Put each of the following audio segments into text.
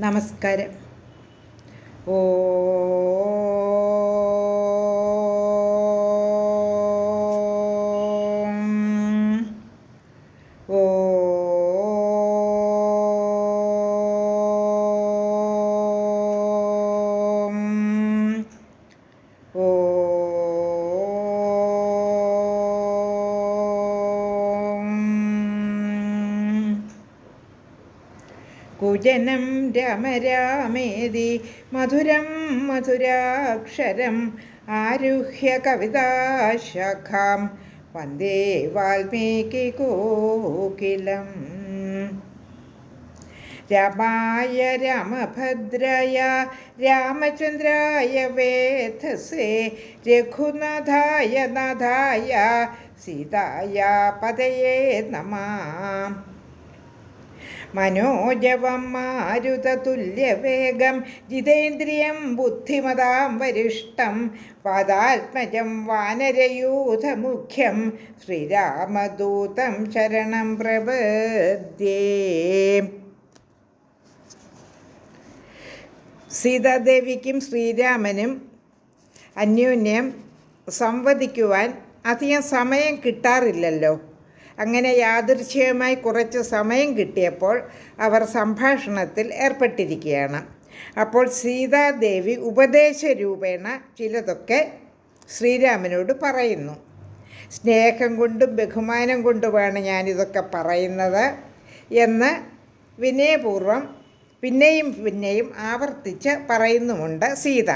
നമസ്കാരം. ഓ कुजनं रम रामेदि मधुरं मधुराक्षरम् आरुह्य कविताशाखां वंदे वाल्मीकिकोकिलम् रमाय रामभद्राय रामचन्द्राय वेथसे रघुनाथाय नाथाय सीताया पदये नमः। മനോജവം മാരുതതുല്യവേഗം ജിതേന്ദ്രിയം ബുദ്ധിമതാം വരിഷ്ടം പാദാത്മജം വാനരയൂഥമുഖ്യം ശ്രീരാമദൂതം ശരണം പ്രപദ്യേ. സീതാദേവിക്കും ശ്രീരാമനും അന്യോന്യം സംവദിക്കുവാൻ അധികം സമയം കിട്ടാറില്ലല്ലോ. അങ്ങനെ യാദൃശ്ചികമായി കുറച്ച് സമയം കിട്ടിയപ്പോൾ അവർ സംഭാഷണത്തിൽ ഏർപ്പെട്ടിരിക്കുകയാണ്. അപ്പോൾ സീതാദേവി ഉപദേശ രൂപേണ ചിലതൊക്കെ ശ്രീരാമനോട് പറയുന്നു. സ്നേഹം കൊണ്ടും ബഹുമാനം കൊണ്ടുമാണ് ഞാനിതൊക്കെ പറയുന്നത് എന്ന് വിനയപൂർവം പിന്നെയും പിന്നെയും ആവർത്തിച്ച് പറയുന്നുമുണ്ട് സീത.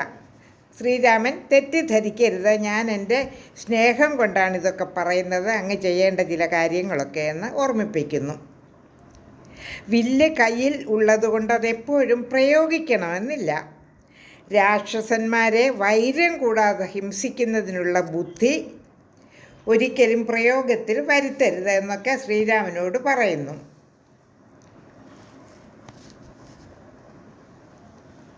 ശ്രീരാമൻ തെറ്റിദ്ധരിക്കരുത്. ഞാൻ എന്റെ സ്നേഹം കൊണ്ടാണ് ഇതൊക്കെ പറയുന്നത്. അങ്ങ് ചെയ്യേണ്ട ചില കാര്യങ്ങളൊക്കെ എന്ന് ഓർമ്മിപ്പിക്കുന്നു. വില്ല് കയ്യിൽ ഉള്ളതുകൊണ്ട് അതെപ്പോഴും പ്രയോഗിക്കണമെന്നില്ല. രാക്ഷസന്മാരെ വൈര്യം കൂടാതെ ഹിംസിക്കുന്നതിനുള്ള ബുദ്ധി ഒരിക്കലും പ്രയോഗത്തിൽ വരുത്തരുത് എന്നൊക്കെ ശ്രീരാമനോട് പറയുന്നു.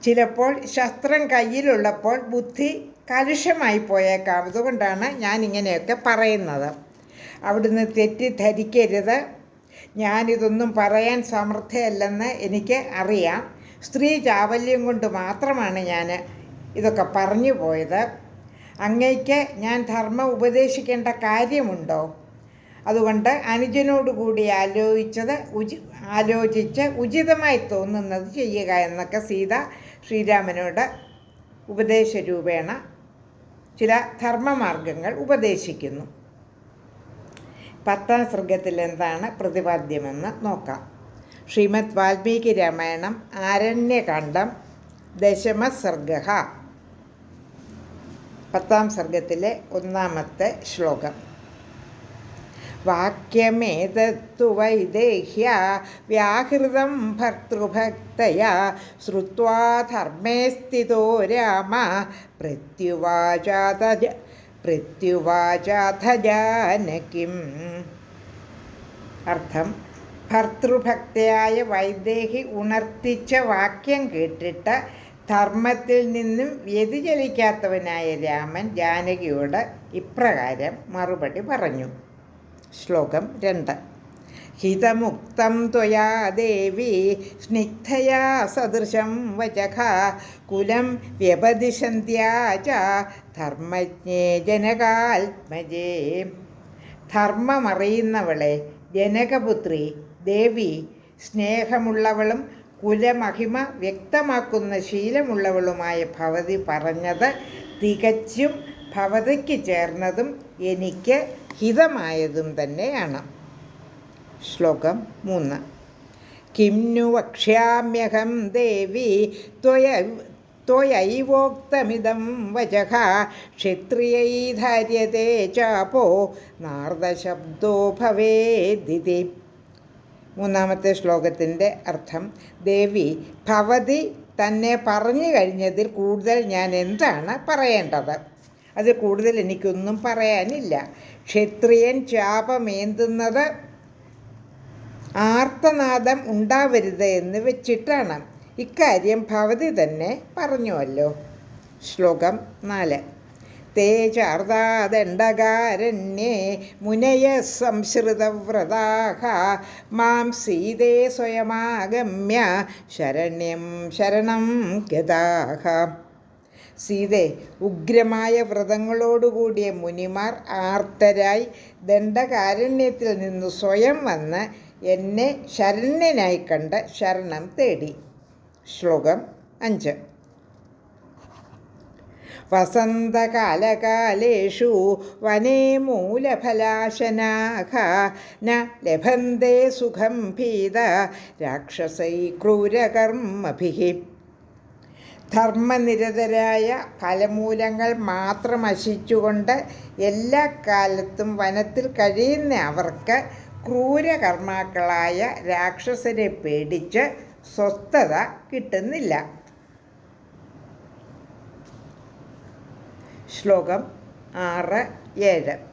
ചിലപ്പോൾ ശസ്ത്രം കയ്യിലുള്ളപ്പോൾ ബുദ്ധി കലുഷമായി പോയേക്കാം. അതുകൊണ്ടാണ് ഞാൻ ഇങ്ങനെയൊക്കെ പറയുന്നത്. അവിടുന്ന് തെറ്റിദ്ധരിക്കരുത്. ഞാനിതൊന്നും പറയാൻ സമർത്ഥയല്ലെന്ന് എനിക്ക് അറിയാം. സ്ത്രീ ചാവല്യം കൊണ്ട് മാത്രമാണ് ഞാൻ ഇതൊക്കെ പറഞ്ഞു പോയത്. അങ്ങയ്ക്ക് ഞാൻ ധർമ്മം ഉപദേശിക്കേണ്ട കാര്യമുണ്ടോ? അതുകൊണ്ട് അനുജനോടുകൂടി ആലോചിച്ചത് ഉചി ആലോചിച്ച് ഉചിതമായി തോന്നുന്നത് ചെയ്യുക എന്നൊക്കെ സീത ശ്രീരാമനോട് ഉപദേശരൂപേണ ചില ധർമ്മമാർഗങ്ങൾ ഉപദേശിക്കുന്നു. പത്താം സൃഗത്തിൽ എന്താണ് പ്രതിപാദ്യമെന്ന് നോക്കാം. ശ്രീമദ് വാൽമീകി രാമായണം ആരണ്യകാന്ഡം ദശമസർഗ പത്താം സർഗത്തിലെ ഒന്നാമത്തെ ശ്ലോകം. വാക്യമേതത്തു വൈദേഹ്യ വ്യാഹൃതം ഭർത്തൃഭക്തയാ ശ്രുവാ ധർമ്മേ സ്ഥിതോ രാമ പ്രത്യുവാചാത അർത്ഥം ഭർത്തൃഭക്തയായ വൈദേഹി ഉണർത്തിച്ച വാക്യം കേട്ടിട്ട് ധർമ്മത്തിൽ നിന്നും വ്യതിചലിക്കാത്തവനായ രാമൻ ജാനകിയോട് ഇപ്രകാരം മറുപടി പറഞ്ഞു. ശ്ലോകം രണ്ട്. ഹിതമുക്തം ത്വയാ ദേവി സ്നിഗ്ധയാ സദൃശം വചക കുലം വ്യപദിശന്ത്യാ ച ധർമ്മജ്ഞേ ജനകാത്മജേ. ധർമ്മമറിയുന്നവളെ ജനകപുത്രി ദേവി സ്നേഹമുള്ളവളും കുലമഹിമ വ്യക്തമാക്കുന്ന ശീലമുള്ളവളുമായ ഭവതി പറഞ്ഞത് തികച്ചും ഭവതിക്ക് ചേർന്നതും എനിക്ക് ഹിതമായതും തന്നെയാണ്. ശ്ലോകം മൂന്ന്. കിം നു വക്ഷ്യാമ്യഹം ദേവി ത്വയ ത്വയൈവോക്തമിതം വചഃ ക്ഷത്രിയൈ ധാര്യത്തെ ചാപോ നാർദശബ്ദോ ഭവേദിതി. മൂന്നാമത്തെ ശ്ലോകത്തിന്റെ അർത്ഥം ദേവി ഭവതി തന്നെ പറഞ്ഞു കഴിഞ്ഞതിൽ കൂടുതൽ ഞാൻ എന്താണ് പറയേണ്ടത്? അത് കൂടുതൽ എനിക്കൊന്നും പറയാനില്ല. ക്ഷത്രിയൻ ചാപമേന്തുന്നത് ആർത്തനാദം ഉണ്ടാവരുത് എന്ന് വെച്ചിട്ടാണ്. ഇക്കാര്യം ഭവതി തന്നെ പറഞ്ഞുവല്ലോ. ശ്ലോകം നാല്. തേ ചാർദാദണ്ഡകാരണ്യേ മുനയ സംസൃതവ്രതാഹ മാം സീതേ സ്വയമാഗമ്യ ശരണ്യം ശരണം ഗതാഹ. സീതെ ഉഗ്രമായ വ്രതങ്ങളോടുകൂടിയ മുനിമാർ ആർത്തരായി ദണ്ഡകാരണ്യത്തിൽ നിന്ന് സ്വയം വന്ന് എന്നെ ശരണ്യനായി കണ്ട് ശരണം തേടി. ശ്ലോകം അഞ്ച്. വസന്തകാലകാലേഷു വനേ മൂലഫലാശനാഘ ന ലഭന്തേ സുഖം ഭീത രാക്ഷസൈ ക്രൂരകർമ്മഭിः ധർമ്മനിരതരായ ഫലമൂലങ്ങൾ മാത്രം അശിച്ചുകൊണ്ട് എല്ലാ കാലത്തും വനത്തിൽ കഴിയുന്ന അവർക്ക് ക്രൂരകർമാക്കളായ രാക്ഷസരെ പേടിച്ച് സ്വസ്ഥത കിട്ടുന്നില്ല. ശ്ലോകം ആറ് ഏഴ്.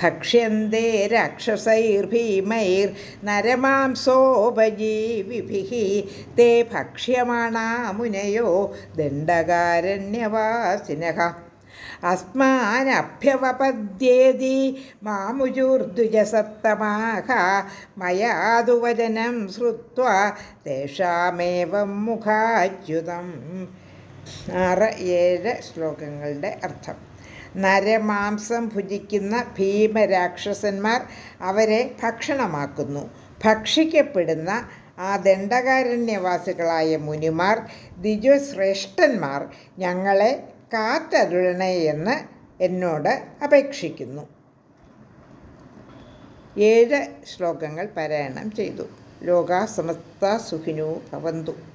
ഭക്ഷ്യന്തേ രാക്ഷസൈർഭീമൈർ നരമാംസോപജീവിഭിः തേ ഭക്ഷ്യമാണാ മുനയോ ദണ്ഡകാരണ്യവാസിനഃ. അസ്മാനഭ്യവപദ്യേതി മാമുജുർദ്വിജസത്തമാഹ. മയാതു വചനം തേഷാമേവം മുഖാച്യുതം. ആറ് ഏഴ് ശ്ലോകങ്ങളുടെ അർത്ഥം. നരമാംസം ഭുജിക്കുന്ന ഭീമരാക്ഷസന്മാർ അവരെ ഭക്ഷണമാക്കുന്നു. ഭക്ഷിക്കപ്പെടുന്ന ആ ദണ്ഡകാരണ്യവാസികളായ മുനിമാർ ദ്വിജശ്രേഷ്ഠന്മാർ ഞങ്ങളെ കാത്തരുളണേ എന്ന് എന്നോട് അപേക്ഷിക്കുന്നു. ഏഴ് ശ്ലോകങ്ങൾ പാരായണം ചെയ്തു. ലോകാ സമസ്ത സുഖിനോ ഭവന്തു.